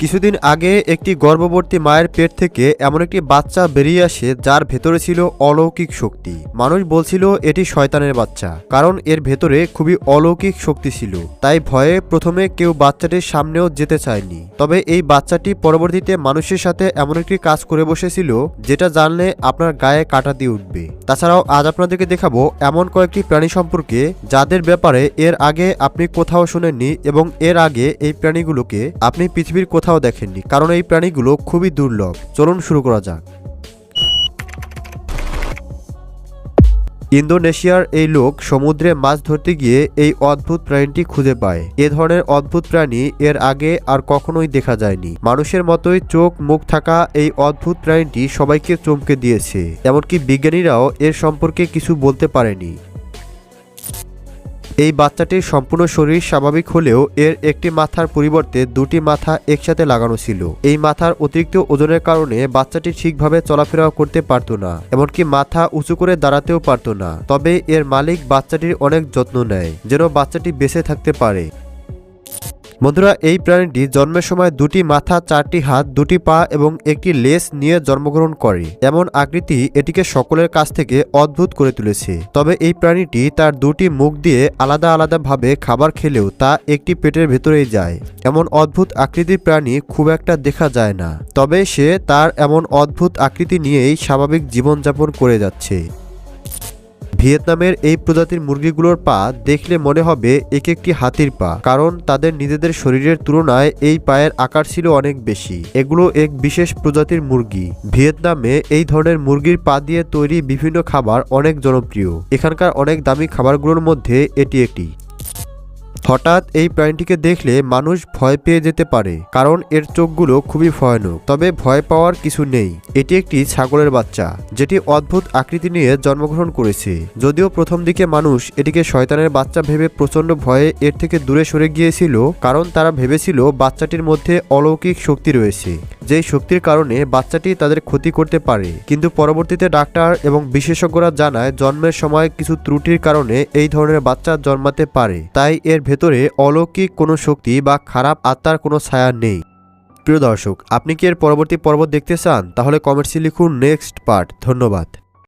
কিছুদিন আগে একটি গর্ভবতী মায়ের পেট থেকে এমন একটি বাচ্চা বেরিয়ে আসে যার ভেতরে ছিল অলৌকিক শক্তি। মানুষ বলছিল, এটি শয়তানের বাচ্চা। কারণ এর ভেতরে খুবই অলৌকিক শক্তি ছিল। তাই ভয়ে প্রথমে কেউ বাচ্চাটির সামনেও যেতে চায়নি। তবে এই বাচ্চাটি পরবর্তীতে মানুষের সাথে এমন একটি কাজ করে বসেছিল, যেটা জানলে আপনার গায়ে কাটা দিয়ে উঠবে। তাছাড়াও আজ আপনাদেরকে দেখাবো এমন কয়েকটি প্রাণী সম্পর্কে, যাদের ব্যাপারে এর আগে আপনি কোথাও শুনেননি এবং এর আগে এই প্রাণীগুলোকে আপনি পৃথিবীর কোথাও দেখেননি, কারণ এই প্রাণীগুলো খুবই দুর্লভ। চলুন শুরু করা যাক। ইন্দোনেশিয়ার এই লোক সমুদ্রে মাছ ধরতে গিয়ে এই অদ্ভুত প্রাণীটি খুঁজে পায়। এ ধরনের অদ্ভুত প্রাণী এর আগে আর কখনোই দেখা যায়নি। মানুষের মতোই চোখ মুখ থাকা এই অদ্ভুত প্রাণীটি সবাইকে চমকে দিয়েছে। এমনকি বিজ্ঞানীরাও এর সম্পর্কে কিছু বলতে পারেনি। এই বাচ্চাটির সম্পূর্ণ শরীর স্বাভাবিক হলেও এর একটি মাথার পরিবর্তে দুটি মাথা একসাথে লাগানো ছিল। এই মাথার অতিরিক্ত ওজনের কারণে বাচ্চাটি ঠিকভাবে চলাফেরা করতে পারত না, এমনকি মাথা উঁচু করে দাঁড়াতেও পারত না। তবে এর মালিক বাচ্চাটির অনেক যত্ন নেয়, যেন বাচ্চাটি বেঁচে থাকতে পারে। বন্ধুরা, এই প্রাণীটি জন্মের সময় দুটি মাথা, চারটি হাত, দুটি পা এবং একটি লেজ নিয়ে জন্মগ্রহণ করে। এমন আকৃতি এটিকে সকলের কাছ থেকে অদ্ভুত করে তুলেছে। তবে এই প্রাণীটি তার দুটি মুখ দিয়ে আলাদা আলাদাভাবে খাবার খেলেও তা একটি পেটের ভেতরেই যায়। এমন অদ্ভুত আকৃতির প্রাণী খুব একটা দেখা যায় না। তবে সে তার এমন অদ্ভুত আকৃতি নিয়েই স্বাভাবিক জীবনযাপন করে যাচ্ছে। ভিয়েতনামের এই প্রজাতির মুরগিগুলোর পা দেখলে মনে হবে এক একটি হাতির পা, কারণ তাদের নিজেদের শরীরের তুলনায় এই পায়ের আকার ছিল অনেক বেশি। এগুলো এক বিশেষ প্রজাতির মুরগি। ভিয়েতনামে এই ধরনের মুরগির পা দিয়ে তৈরি বিভিন্ন খাবার অনেক জনপ্রিয়। এখানকার অনেক দামি খাবারগুলোর মধ্যে এটি একটি। হঠাৎ এই প্রাণীটিকে দেখলে মানুষ ভয় পেয়ে যেতে পারে, কারণ এর চোখগুলো খুবই ভয়ানক। তবে ভয় পাওয়ার কিছু নেই। এটি একটি ছাগলের বাচ্চা, যেটি অদ্ভুত আকৃতি নিয়ে জন্মগ্রহণ করেছে। যদিও প্রথম দিকে মানুষ এটিকে শয়তানের বাচ্চা ভেবে প্রচণ্ড ভয়ে এর থেকে দূরে সরে গিয়েছিল, কারণ তারা ভেবেছিল বাচ্চাটির মধ্যে অলৌকিক শক্তি রয়েছে। যেই শক্তির কারণে বাচ্চাটি তাদের ক্ষতি করতে পারে। কিন্তু পরবর্তীতে ডাক্তার এবং বিশেষজ্ঞরা জানায়, জন্মের সময় কিছু ত্রুটির কারণে এই ধরনের বাচ্চা জন্মাতে পারে। তাই এর ভেতরে অলৌকিক কোনো শক্তি বা খারাপ আত্মার কোনো ছায়া নেই। প্রিয় দর্শক, আপনি কি এর পরবর্তী পর্ব দেখতে চান? তাহলে কমেন্টসে লিখুন নেক্সট পার্ট। ধন্যবাদ।